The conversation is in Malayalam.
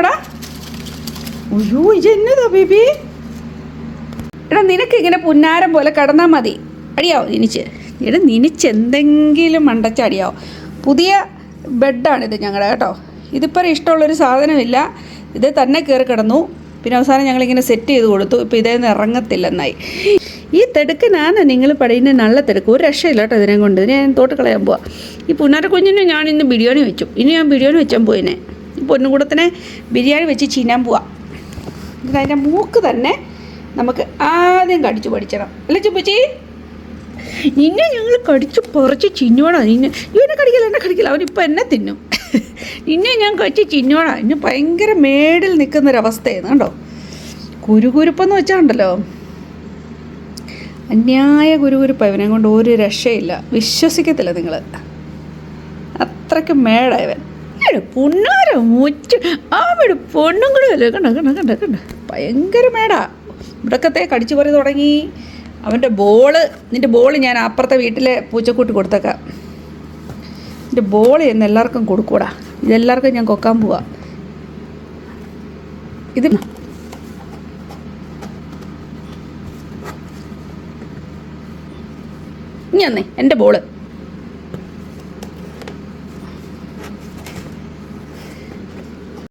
എന്നടാ അയ്യോ എന്നതാ ബേബി? എടാ നിനക്ക് ഇങ്ങനെ പുന്നാരം പോലെ കടന്നാൽ മതി. അടിയാവോ നിനിച്ച്. എടാ നിനിച്ച് എന്തെങ്കിലും മണ്ടച്ച മണ്ടച്ചടിയാവോ പുതിയ ബെഡാണിത് ഞങ്ങളുടെ കേട്ടോ. ഇതിപ്പോൾ ഇഷ്ടമുള്ളൊരു സാധനമില്ല. ഇത് തന്നെ കയറി കിടന്നു. പിന്നെ അവസാനം ഞങ്ങളിങ്ങനെ സെറ്റ് ചെയ്ത് കൊടുത്തു. ഇപ്പോൾ ഇതേന്ന് ഇറങ്ങത്തില്ലെന്നായി. ഈ തെടുക്കനാണ് നിങ്ങൾ പടയുന്ന നല്ല തെടുക്ക്. ഒരു രക്ഷയില്ല കേട്ടോ ഇതിനെ കൊണ്ട്. ഞാൻ തോട്ട് കളയാൻ പോവാം. ഈ പുന്നാര ഞാൻ ഇന്ന് ബിരിയാണി വെച്ചു. ഇനി ഞാൻ ബിരിയാണി വെച്ചാൽ പോയിനെ. പൊന്നുകൂടത്തിനെ ബിരിയാണി വെച്ച് ചീനാൻ പോവാം. എന്നിട്ട് അതിന്റെ മൂക്ക് തന്നെ നമുക്ക് ആദ്യം കടിച്ചു പഠിച്ചണം. അല്ലേ ചുപ്പച്ചി നിന്നെ ഞങ്ങൾ കടിച്ച് പറിച്ച് ചിന്നോടാ. നിന്നെ ഇവനെ കടിക്കില്ല എന്നെ കടിക്കില്ല. അവനിപ്പോൾ എന്നെ തിന്നും. നിന്നെ ഞാൻ കടിച്ച് ചിന്നോടാ. ഇന്ന് ഭയങ്കര മേടിൽ നിൽക്കുന്നൊരവസ്ഥയാണ് കണ്ടോ? കുരുകുരുപ്പെന്ന് വെച്ചാണ്ടല്ലോ. അന്യായ കുരുകുരുപ്പ് ഇവനെ കൊണ്ട് ഒരു രക്ഷയില്ല. വിശ്വസിക്കത്തില്ല നിങ്ങൾ അത്രയ്ക്ക് മേടായവൻ എടാ പുണ്ണാരോ മുച്ച അവിടെ പൊണ്ണും കൂടെ അല്ലേ? കണ്ട കണ്ട കണ്ട കണ്ട? ഭയങ്കര മേടാ. ഇവിടക്കത്തെ കടിച്ചു പറി തുടങ്ങി. അവന്റെ ബോൾ നിന്റെ ബോൾ ഞാൻ അപ്പുറത്തെ വീട്ടിലെ പൂച്ചക്കൂട്ടി കൊടുത്തേക്കാം. എന്റെ ബോൾ എന്ന് എല്ലാവർക്കും കൊടുക്കൂടാ. ഇതെല്ലാവർക്കും ഞാൻ കൊക്കാൻ പോവാ. ഇത് വന്നേ എന്റെ ബോൾ.